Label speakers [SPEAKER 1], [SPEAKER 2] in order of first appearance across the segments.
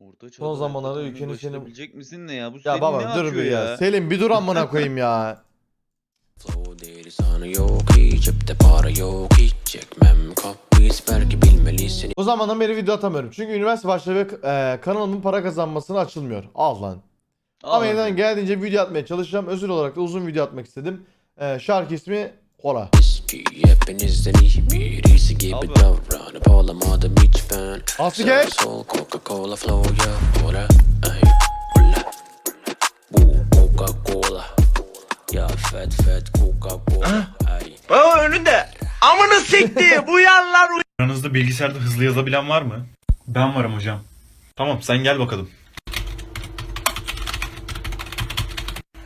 [SPEAKER 1] Orta
[SPEAKER 2] Son zamanlarda ülkenin
[SPEAKER 1] ülkenin
[SPEAKER 2] senin-
[SPEAKER 1] başarabilecek misin ne ya? Bu
[SPEAKER 2] Ya
[SPEAKER 1] ne
[SPEAKER 2] baba dur
[SPEAKER 1] yapıyor
[SPEAKER 2] bir ya. Selim bir dur amına koyayım ya.
[SPEAKER 3] Flow deri sana yok hiç cepte para yok hiç çekmem kapris belki bilmelisin
[SPEAKER 2] O zamandan beri video atamıyorum. Çünkü üniversite başladı ve e, kanalımın para kazanmasını açılmıyor. Ah lan. Ama
[SPEAKER 1] Al
[SPEAKER 2] elinden
[SPEAKER 1] bakalım.
[SPEAKER 2] geldiğince video atmaya çalışacağım. Özel olarak da uzun video atmak istedim. E, şarkı ismi Kola.
[SPEAKER 3] Ki hepinizden iyi birisi gibi
[SPEAKER 1] Abi.
[SPEAKER 3] davranıp olamadım hiç ben
[SPEAKER 2] geç.
[SPEAKER 3] sol Coca-Cola flow ya Cola ay Cola Bu Coca-Cola Ya fat fat Coca-Cola ay
[SPEAKER 4] Baba önünde. Amını sikti bu yanlar
[SPEAKER 5] Aranızda bilgisayarda hızlı yazabilen var mı? Ben varım hocam. Tamam sen gel bakalım.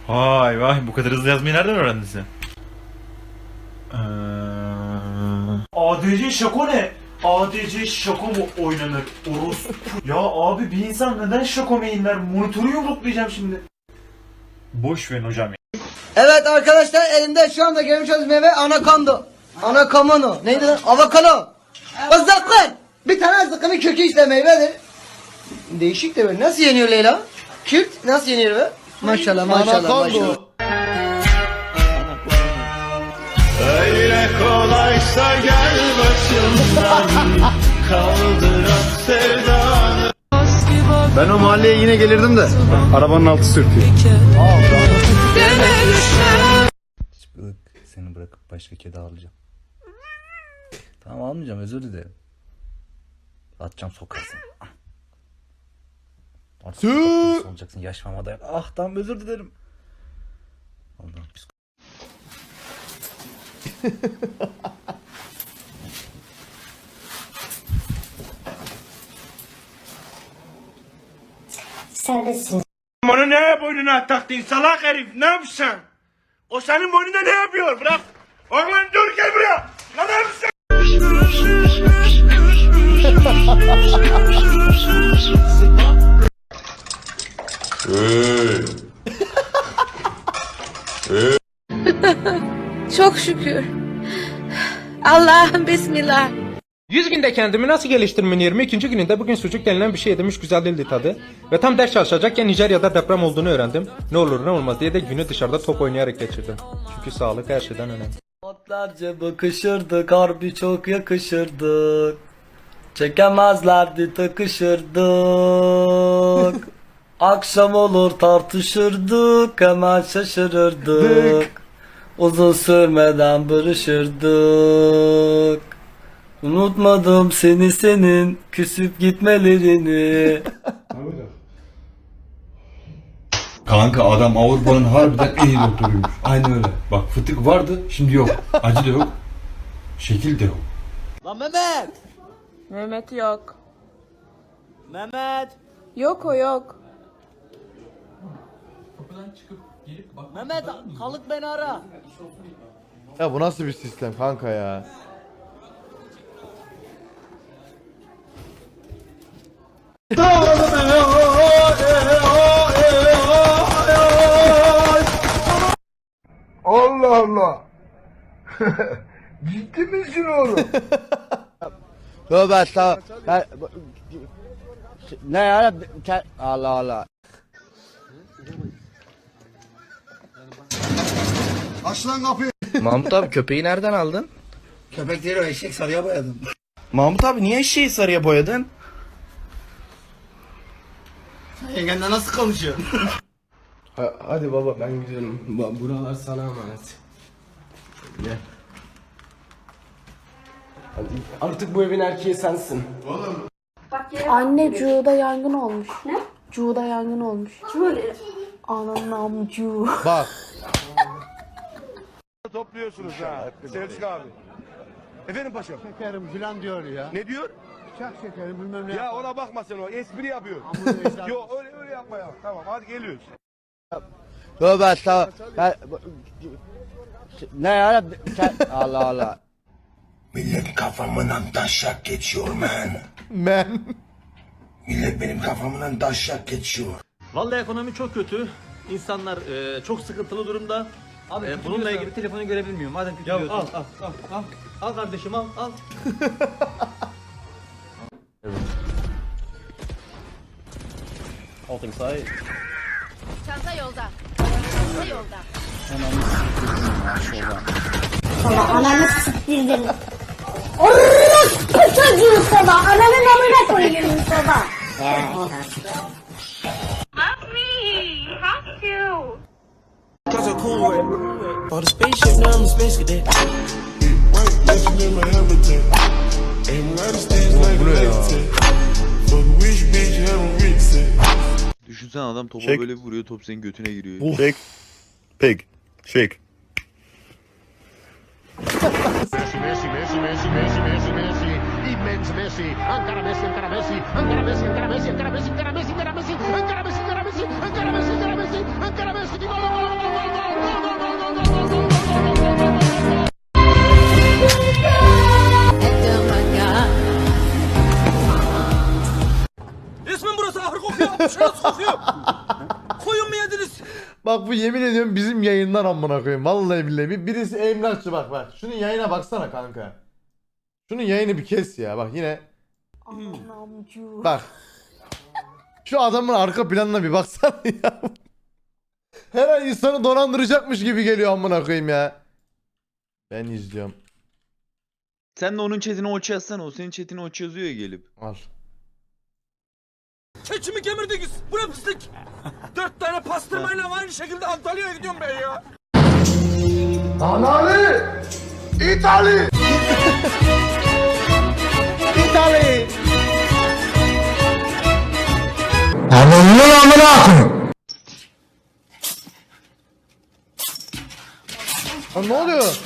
[SPEAKER 5] Vay vay bu kadar hızlı yazmayı nereden öğrendin sen? Ee... ADC şako ne? ADC şako mu oynanır? Orospu. ya abi bir insan neden şako mainler? Monitörü yumruklayacağım şimdi. Boş verin hocam ya.
[SPEAKER 6] Evet arkadaşlar elimde şu anda görmüş olduğunuz meyve anakonda. Anakamano. Neydi lan? Avokado. Zıkkın. Bir tane zıkkının kökü işte meyvedir. Değişik de böyle. Nasıl yeniyor Leyla? Kürt nasıl yeniyor be? Maşallah maşallah maşallah.
[SPEAKER 2] Anakonda.
[SPEAKER 7] Ben o mahalleye yine gelirdim de. Arabanın altı sürtüyor.
[SPEAKER 8] Seni bırakıp başka kedi alacağım. Tamam almayacağım özür dilerim. Atacağım sokarsın. Artık
[SPEAKER 2] Tüh!
[SPEAKER 8] sokak kedisi olacaksın yaş mama dayan. Ah tamam özür dilerim. Allah'ım pis
[SPEAKER 4] Onu ne boynuna taktın salak herif ne yapıyorsun? O senin boynunda ne yapıyor bırak. Oğlan dur gel buraya. Lan ne yapıyorsun?
[SPEAKER 9] Çok şükür. Allah'ım bismillah.
[SPEAKER 10] 100 günde kendimi nasıl geliştirmenin 22. gününde bugün sucuk denilen bir şey yedim hiç güzel değildi tadı. Ve tam ders çalışacakken Nijerya'da deprem olduğunu öğrendim. Ne olur ne olmaz diye de günü dışarıda top oynayarak geçirdim. Çünkü sağlık her şeyden önemli.
[SPEAKER 6] Saatlerce bakışırdık harbi çok yakışırdık. Çekemezlerdi takışırdık. Akşam olur tartışırdık hemen şaşırırdık. Uzun sürmeden barışırdık. Unutmadım seni senin küsüp gitmelerini.
[SPEAKER 7] Kanka adam Avrupa'nın harbiden en iyi doktoruymuş. Aynı öyle. Bak fıtık vardı şimdi yok. Acı da yok. Şekil de yok.
[SPEAKER 6] Lan Mehmet!
[SPEAKER 9] Mehmet yok.
[SPEAKER 6] Mehmet!
[SPEAKER 9] Yok o yok.
[SPEAKER 6] Mehmet kalık beni ara.
[SPEAKER 2] Ya bu nasıl bir sistem kanka ya?
[SPEAKER 4] Allah Allah. Ciddi misin oğlum?
[SPEAKER 6] Tövbe estağfurullah. Ne ya? Allah Allah.
[SPEAKER 7] Aç lan kapıyı.
[SPEAKER 8] Mahmut abi köpeği nereden aldın?
[SPEAKER 6] Köpek değil o eşek sarıya boyadım.
[SPEAKER 8] Mahmut abi niye eşeği sarıya boyadın?
[SPEAKER 6] Yengenle nasıl konuşuyor?
[SPEAKER 7] hadi baba ben gidiyorum. buralar sana emanet. Gel. Hadi. Artık bu evin erkeği sensin.
[SPEAKER 9] Anne Cuğ'da yangın olmuş. Ne? Cuğ'da yangın olmuş. Böyle. Anam Cu.
[SPEAKER 2] Bak.
[SPEAKER 4] Topluyorsunuz ha. Selçuk abi. Efendim paşam.
[SPEAKER 7] Şekerim falan diyor ya.
[SPEAKER 4] Ne diyor?
[SPEAKER 7] Çak şekerim bilmem ne.
[SPEAKER 4] Ya ona bakma sen o espri yapıyor. Yok öyle öyle yapma ya. Tamam hadi geliyoruz.
[SPEAKER 6] Tövbe estağfurullah. Ne ya? Allah Allah.
[SPEAKER 4] Millet kafamdan taşak geçiyor man.
[SPEAKER 2] Men.
[SPEAKER 4] Millet benim kafamdan taşak geçiyor.
[SPEAKER 6] Vallahi ekonomi çok kötü. İnsanlar e, çok sıkıntılı durumda. Abi bununla ilgili telefonu görebilir miyim? Madem kötü diyorsun. Al al al al. Al kardeşim al al.
[SPEAKER 9] Çanta yolda. Çanta yolda. Ananı siktirdim. Orospu çocuğu soba. Ananın amına koyuyorum soba.
[SPEAKER 3] For the spaceship, now I'm a space cadet.
[SPEAKER 1] Düşünsene adam topa
[SPEAKER 5] Çek.
[SPEAKER 1] böyle vuruyor top senin götüne giriyor.
[SPEAKER 5] Shake. Pig. Shake.
[SPEAKER 8] Resmen burası ahır kokuyor. Şurası kokuyor. Koyun mu yediniz?
[SPEAKER 2] Bak bu yemin ediyorum bizim yayından amına koyayım. Vallahi billahi. Bir, birisi emlakçı bak bak. Şunun yayına baksana kanka. Şunun yayını bir kes ya. Bak yine
[SPEAKER 9] Anamcu.
[SPEAKER 2] bak. Şu adamın arka planına bir baksana ya. Her an insanı dolandıracakmış gibi geliyor amına koyayım ya. Ben izliyorum.
[SPEAKER 1] Sen de onun chatine oç yazsana o senin chatine oç yazıyor ya gelip.
[SPEAKER 2] Al.
[SPEAKER 8] Keçimi kemirdiniz. Bu ne pislik? Dört tane pastırmayla aynı şekilde Antalya'ya gidiyorum ben ya.
[SPEAKER 2] İtali. Lan ne oluyor?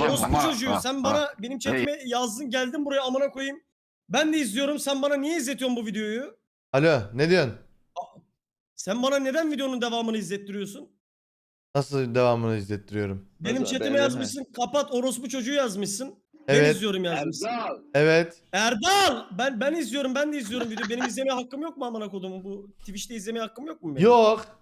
[SPEAKER 8] Orospu çocuğu sen bana benim chatime yazdın geldin buraya amına koyayım. Ben de izliyorum sen bana niye izletiyorsun bu videoyu?
[SPEAKER 2] Alo ne diyorsun?
[SPEAKER 8] Sen bana neden videonun devamını izlettiriyorsun?
[SPEAKER 2] Nasıl devamını izlettiriyorum?
[SPEAKER 8] Benim
[SPEAKER 1] Nasıl?
[SPEAKER 8] chatime
[SPEAKER 1] Ben-
[SPEAKER 8] yazmışsın kapat orospu çocuğu yazmışsın. Ben
[SPEAKER 2] Evet.
[SPEAKER 8] izliyorum yazmışsın.
[SPEAKER 2] Evet.
[SPEAKER 8] Erdal! Ben ben izliyorum ben de izliyorum video. Benim izlemeye hakkım yok mu amına kodumu? Bu Twitch'te izlemeye hakkım yok mu benim?
[SPEAKER 2] Yok.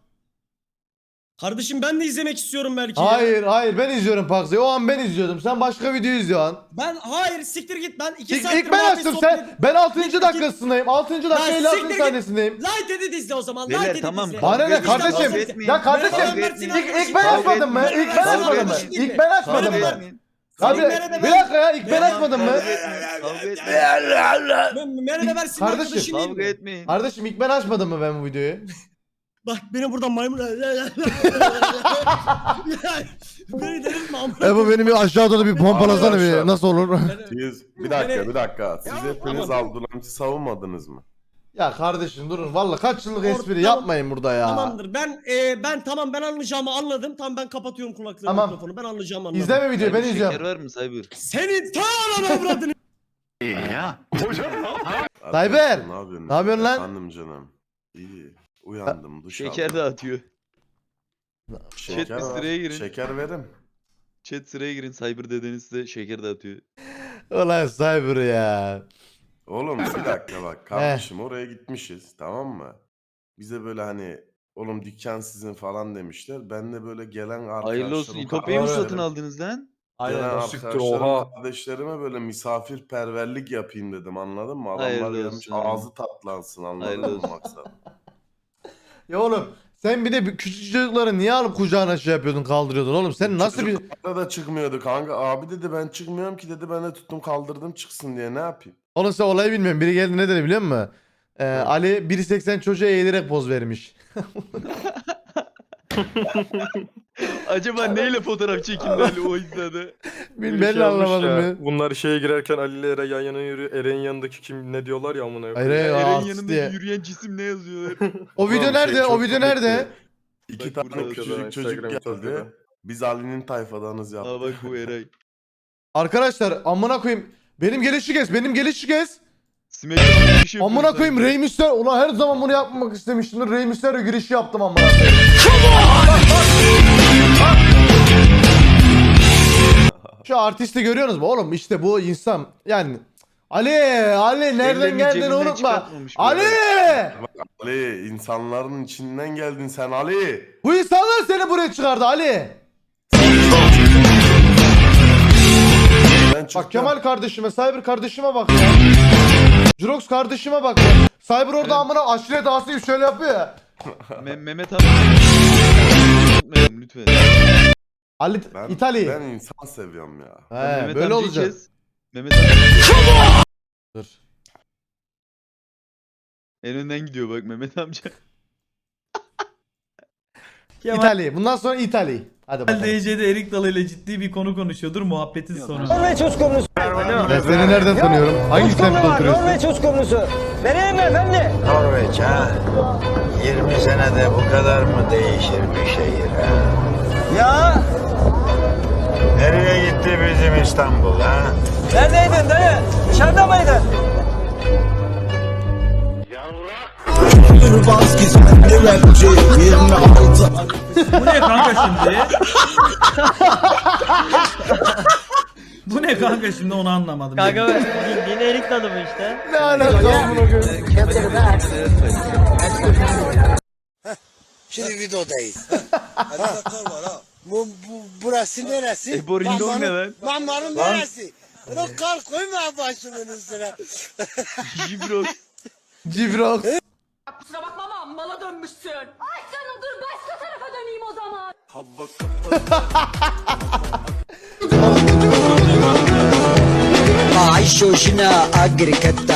[SPEAKER 8] Kardeşim ben de izlemek istiyorum belki.
[SPEAKER 2] Hayır hayır ben izliyorum Pax'ı. O an ben izliyordum. Sen başka video izliyorsun.
[SPEAKER 8] Ben hayır siktir git ben 2
[SPEAKER 2] İlk,
[SPEAKER 8] saattir
[SPEAKER 2] ilk ben
[SPEAKER 8] muhabbet
[SPEAKER 2] açtım
[SPEAKER 8] sohbet
[SPEAKER 2] sen. Ben 6.
[SPEAKER 8] Siktir git.
[SPEAKER 2] dakikasındayım. 6. dakika
[SPEAKER 8] Lan
[SPEAKER 2] 56
[SPEAKER 8] siktir git.
[SPEAKER 2] saniyesindeyim.
[SPEAKER 8] Light edit izle o zaman.
[SPEAKER 1] Beyler,
[SPEAKER 8] Light edit
[SPEAKER 1] tamam,
[SPEAKER 8] izle.
[SPEAKER 2] Bana ne
[SPEAKER 1] Kavga
[SPEAKER 2] kardeşim?
[SPEAKER 1] etmeyin.
[SPEAKER 2] Ya kardeşim
[SPEAKER 8] Kavga etmeyin.
[SPEAKER 2] ilk ben
[SPEAKER 8] Kavga
[SPEAKER 2] açmadım mı?
[SPEAKER 1] etmeyin.
[SPEAKER 2] İlk ben
[SPEAKER 8] Kavga
[SPEAKER 2] açmadım mı?
[SPEAKER 8] etmeyin.
[SPEAKER 2] İlk ben
[SPEAKER 1] Kavga
[SPEAKER 2] açmadım mı?
[SPEAKER 1] etmeyin.
[SPEAKER 2] Abi bir dakika ya ilk ben
[SPEAKER 8] Merhaba,
[SPEAKER 2] açmadım mı?
[SPEAKER 1] Kavga etmeyin. Kavga etmeyin.
[SPEAKER 8] Ben Merhaba versin
[SPEAKER 2] Kardeşim,
[SPEAKER 8] arkadaşın değil
[SPEAKER 1] Kavga
[SPEAKER 8] mi?
[SPEAKER 1] etmeyin.
[SPEAKER 2] Kardeşim ilk ben açmadım mı ben bu videoyu?
[SPEAKER 8] Bak beni buradan maymun... beni delirtme amına.
[SPEAKER 2] E bu beni bir aşağı doğru bir pompalasana bir
[SPEAKER 5] Arkadaşlar.
[SPEAKER 2] nasıl olur?
[SPEAKER 5] Siz, bir
[SPEAKER 8] dakika, bir
[SPEAKER 5] dakika. Siz hepiniz
[SPEAKER 8] ama-
[SPEAKER 5] Abdülhamit'i savunmadınız mı?
[SPEAKER 2] ya kardeşim durun valla kaç yıllık
[SPEAKER 8] Or-
[SPEAKER 2] espri
[SPEAKER 8] tamam.
[SPEAKER 2] yapmayın burada ya.
[SPEAKER 8] Tamamdır. Ben e, ben tamam ben anlayacağımı anladım. Tamam ben kapatıyorum kulaklığı
[SPEAKER 2] Tamam.
[SPEAKER 8] mikrofonu. Ben anlayacağımı anladım.
[SPEAKER 2] İzleme videoyu ben
[SPEAKER 1] Cyber
[SPEAKER 2] izliyorum.
[SPEAKER 1] Şeker var mı Cyber?
[SPEAKER 8] Senin ta avradını.
[SPEAKER 2] Tayber,
[SPEAKER 5] Ne yapıyorsun?
[SPEAKER 2] ne yapıyorsun lan?
[SPEAKER 5] Efendim canım. İyi. Uyandım duş
[SPEAKER 1] Şeker
[SPEAKER 5] aldım.
[SPEAKER 1] dağıtıyor.
[SPEAKER 5] Şeker
[SPEAKER 1] Chat bir
[SPEAKER 5] var.
[SPEAKER 1] sıraya girin.
[SPEAKER 5] Şeker verim.
[SPEAKER 1] Chat sıraya girin Cyber dedeniz size şeker dağıtıyor.
[SPEAKER 2] Ulan Cyber ya.
[SPEAKER 5] Oğlum bir dakika bak kardeşim oraya gitmişiz tamam mı? Bize böyle hani oğlum dükkan sizin falan demişler. Ben de böyle gelen arkadaşlarım
[SPEAKER 1] Hayırlı olsun. İtopya'yı mı satın
[SPEAKER 5] kardeşlerim-
[SPEAKER 1] aldınız lan?
[SPEAKER 5] Gelen
[SPEAKER 2] Aynen.
[SPEAKER 5] arkadaşlarım kardeşlerime böyle misafirperverlik yapayım dedim anladın mı? Adamlar
[SPEAKER 1] Hayırlı
[SPEAKER 5] gelmiş
[SPEAKER 1] olsun.
[SPEAKER 5] ağzı tatlansın anladın
[SPEAKER 1] Hayırlı
[SPEAKER 5] mı
[SPEAKER 1] olsun.
[SPEAKER 5] maksat?
[SPEAKER 2] Ya oğlum sen bir de bir küçük çocukları niye alıp kucağına şey yapıyordun kaldırıyordun oğlum sen nasıl bir...
[SPEAKER 5] Çocuklarda da çıkmıyordu kanka. Abi dedi ben çıkmıyorum ki dedi ben de tuttum kaldırdım çıksın diye ne yapayım?
[SPEAKER 2] Oğlum sen olayı bilmiyorum biri geldi ne dedi biliyor musun? Ee, Ali 1.80 çocuğa eğilerek poz vermiş.
[SPEAKER 1] Acaba neyle fotoğraf çekildi Ali o izledi?
[SPEAKER 2] Ben, ben de anlamadım ya.
[SPEAKER 10] Bunlar şeye girerken Ali ile Eren yan yana yürüyor. Eren'in yanındaki kim ne diyorlar ya amına
[SPEAKER 2] Hayır hayır
[SPEAKER 1] Eren
[SPEAKER 2] artist
[SPEAKER 1] yanında
[SPEAKER 2] diye.
[SPEAKER 1] yürüyen cisim ne yazıyorlar?
[SPEAKER 2] O video
[SPEAKER 10] Ulan
[SPEAKER 2] nerede?
[SPEAKER 10] şey
[SPEAKER 2] o
[SPEAKER 10] çok
[SPEAKER 2] video
[SPEAKER 10] komikti.
[SPEAKER 2] nerede?
[SPEAKER 1] İki
[SPEAKER 10] Bak burada
[SPEAKER 1] tane
[SPEAKER 10] küçücük çocuk geldi.
[SPEAKER 5] Biz Ali'nin tayfadanız ya.
[SPEAKER 1] Aa bak bu Eray.
[SPEAKER 2] Arkadaşlar amına koyayım. Benim gelişi kes. Benim gelişi kes.
[SPEAKER 1] Smackdown'da yapıyor
[SPEAKER 2] Amına koyayım. Rey Mysterio. Ulan her zaman bunu yapmak istemiştim. Rey Mysterio girişi yaptım amına koyayım. Şu artisti görüyorsunuz mu oğlum? İşte bu insan. Yani Ali, Ali nereden
[SPEAKER 1] Ellerini cebinden
[SPEAKER 2] unutma.
[SPEAKER 1] çıkartmamış
[SPEAKER 2] Ali!
[SPEAKER 5] Ali insanların içinden geldin sen Ali.
[SPEAKER 2] Bu insanlar seni buraya çıkardı Ali.
[SPEAKER 5] Ben
[SPEAKER 2] Bak Kemal kardeşime, Cyber kardeşime bak ya. Jurox kardeşime bak ya. Cyber orada amına aşiret ağası şöyle yapıyor ya.
[SPEAKER 1] Me- Mehmet abi. Lütfen.
[SPEAKER 2] Ali
[SPEAKER 5] ben,
[SPEAKER 2] İtalya.
[SPEAKER 5] ben insan seviyorum ya.
[SPEAKER 2] He,
[SPEAKER 1] Mehmet
[SPEAKER 2] böyle
[SPEAKER 1] amcayı
[SPEAKER 2] olacak.
[SPEAKER 1] kes. Mehmet abi.
[SPEAKER 2] Dur.
[SPEAKER 1] En önden gidiyor bak Mehmet amca.
[SPEAKER 2] İtalya. Bundan sonra İtalya. Hadi bakalım.
[SPEAKER 10] DC'de Erik Dalı ile ciddi bir konu konuşuyordur muhabbetin sonu.
[SPEAKER 2] Ben seni nereden tanıyorum? Hangi semtte oturuyorsun?
[SPEAKER 11] Vereyim mi efendi?
[SPEAKER 12] Norveç ha. 20 senede bu kadar mı değişir bir şehir ha?
[SPEAKER 11] Ya
[SPEAKER 12] Nereye gitti bizim İstanbul ha?
[SPEAKER 11] neredeydin dayı? Dışarıda mıydın?
[SPEAKER 10] Bu ne kanka şimdi? Bu ne kanka şimdi onu anlamadım.
[SPEAKER 11] Kanka yine erik tadı mı işte?
[SPEAKER 2] Ne alaka?
[SPEAKER 12] Şimdi videodayız. Bu, bu burası neresi?
[SPEAKER 1] E, Borindon ne lan?
[SPEAKER 12] Mamların Lan. neresi? Ulan kar koyma başımın üstüne.
[SPEAKER 1] Jibros.
[SPEAKER 2] Cibral.
[SPEAKER 9] Kusura bakma ama mala dönmüşsün. Ay canım dur başka tarafa döneyim o zaman.
[SPEAKER 11] Ayşe Aisho shina agrikata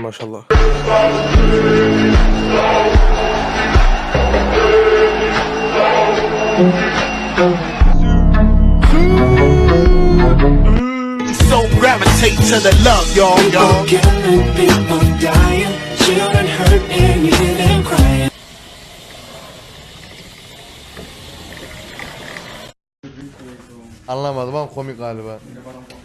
[SPEAKER 10] Maşallah.
[SPEAKER 12] So gravitate to the love, y'all, y'all.
[SPEAKER 2] Anlamadım ama komik galiba.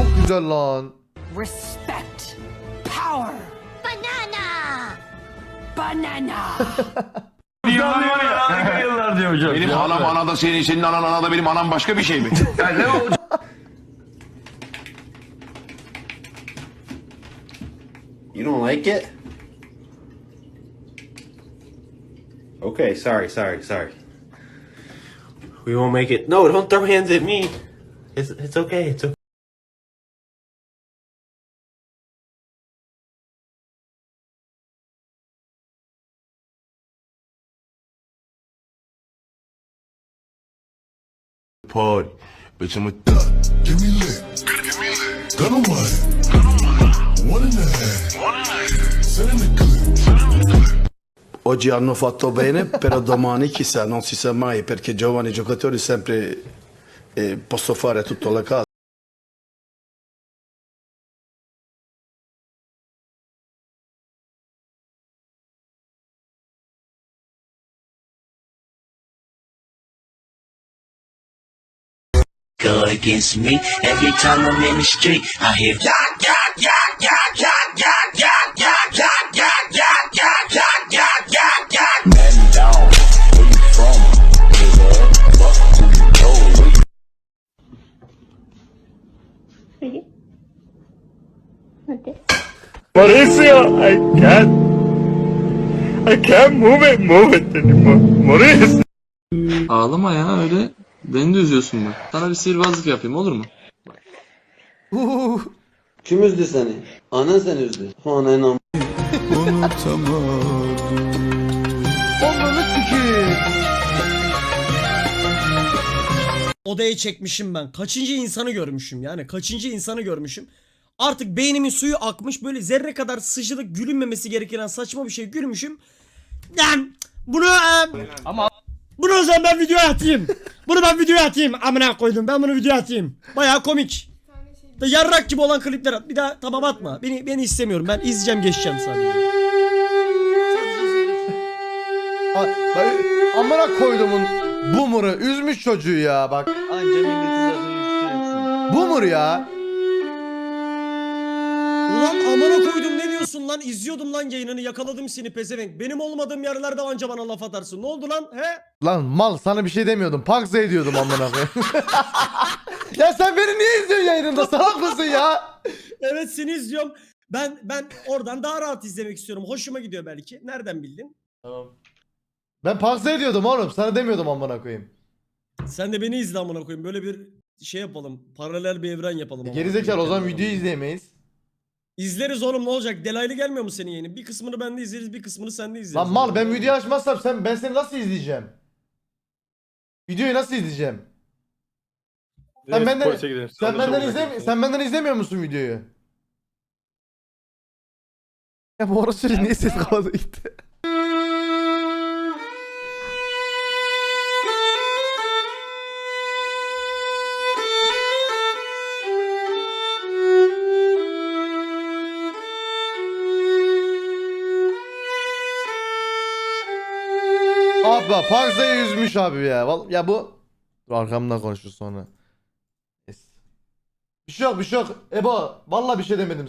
[SPEAKER 2] Çok güzel lan.
[SPEAKER 9] Respect. Power. Banana. Banana.
[SPEAKER 12] Benim anam ana da senin, senin anan ana da benim anam başka bir şey mi?
[SPEAKER 5] You don't like it? Okay, sorry, sorry, sorry.
[SPEAKER 12] We won't make it. No, don't throw hands at me. It's, it's okay. It's okay.
[SPEAKER 5] party. Bitch, I'm a
[SPEAKER 4] thug.
[SPEAKER 13] Give me lit. Give me lit. One and a half. Send in the clip.
[SPEAKER 12] Oggi hanno fatto bene, però domani chissà, non si sa mai perché giovani giocatori sempre eh, possono fare tutto la casa.
[SPEAKER 3] Go against me. Every time I'm in the street, I hear yak yak yak yak yak yak yak yak yak yak yak yak yak yak yak yak. Man down, where you from? Fuck who you know. Where you
[SPEAKER 4] Mauricio, I can't. I can't move it, move it anymore. Mauricio.
[SPEAKER 5] Ağlama ya öyle. Beni de üzüyorsun bak. Sana bir sihirbazlık yapayım olur mu?
[SPEAKER 6] Kim üzdü seni? Anan seni üzdü. Anan am-
[SPEAKER 2] Onları sikeyim.
[SPEAKER 8] Odaya çekmişim ben. Kaçıncı insanı görmüşüm yani. Kaçıncı insanı görmüşüm. Artık beynimin suyu akmış. Böyle zerre kadar sıcılık gülünmemesi gereken saçma bir şey gülmüşüm. Lan bunu ama bunu o zaman ben videoya atayım. Bunu ben videoya atayım. Amına koydum. Ben bunu videoya atayım. Baya komik. Da yarrak gibi olan klipler at. Bir daha tamam atma. Beni beni istemiyorum. Ben izleyeceğim geçeceğim sadece.
[SPEAKER 2] A- bak, Amına koydumun boomer'ı üzmüş çocuğu ya bak.
[SPEAKER 1] Anca milleti zaten üzeceksin.
[SPEAKER 2] Boomer ya.
[SPEAKER 8] Ulan amına koydum diyorsun lan? İzliyordum lan yayınını yakaladım seni pezevenk. Benim olmadığım yerlerde anca bana laf atarsın. Ne oldu lan he?
[SPEAKER 2] Lan mal sana bir şey demiyordum. Pakza ediyordum amına koyayım. ya sen beni niye izliyorsun yayınında? Salak mısın ya?
[SPEAKER 8] Evet seni izliyorum. Ben ben oradan daha rahat izlemek istiyorum. Hoşuma gidiyor belki. Nereden bildin?
[SPEAKER 2] Ben pakza ediyordum oğlum. Sana demiyordum amına koyayım.
[SPEAKER 8] Sen de beni izle amına koyayım. Böyle bir şey yapalım. Paralel bir evren yapalım. amına
[SPEAKER 2] Gerizekalı o
[SPEAKER 8] koyayım.
[SPEAKER 2] zaman videoyu izleyemeyiz.
[SPEAKER 8] İzleriz oğlum ne olacak? Delaylı gelmiyor mu senin yayının? Bir kısmını ben de izleriz, bir kısmını sen de izleriz.
[SPEAKER 2] Lan mal ben video açmazsam sen ben seni nasıl izleyeceğim? Videoyu nasıl izleyeceğim? Sen benden sen benden izlemi sen benden izlemiyor musun videoyu? Ya bu orası niye ses kapadı gitti? Abi Pagza'yı üzmüş abi ya. Val- Ya bu Dur arkamdan konuşur sonra. Neyse. Bir şey yok bir şey yok. Ebo vallahi bir şey demedim sana.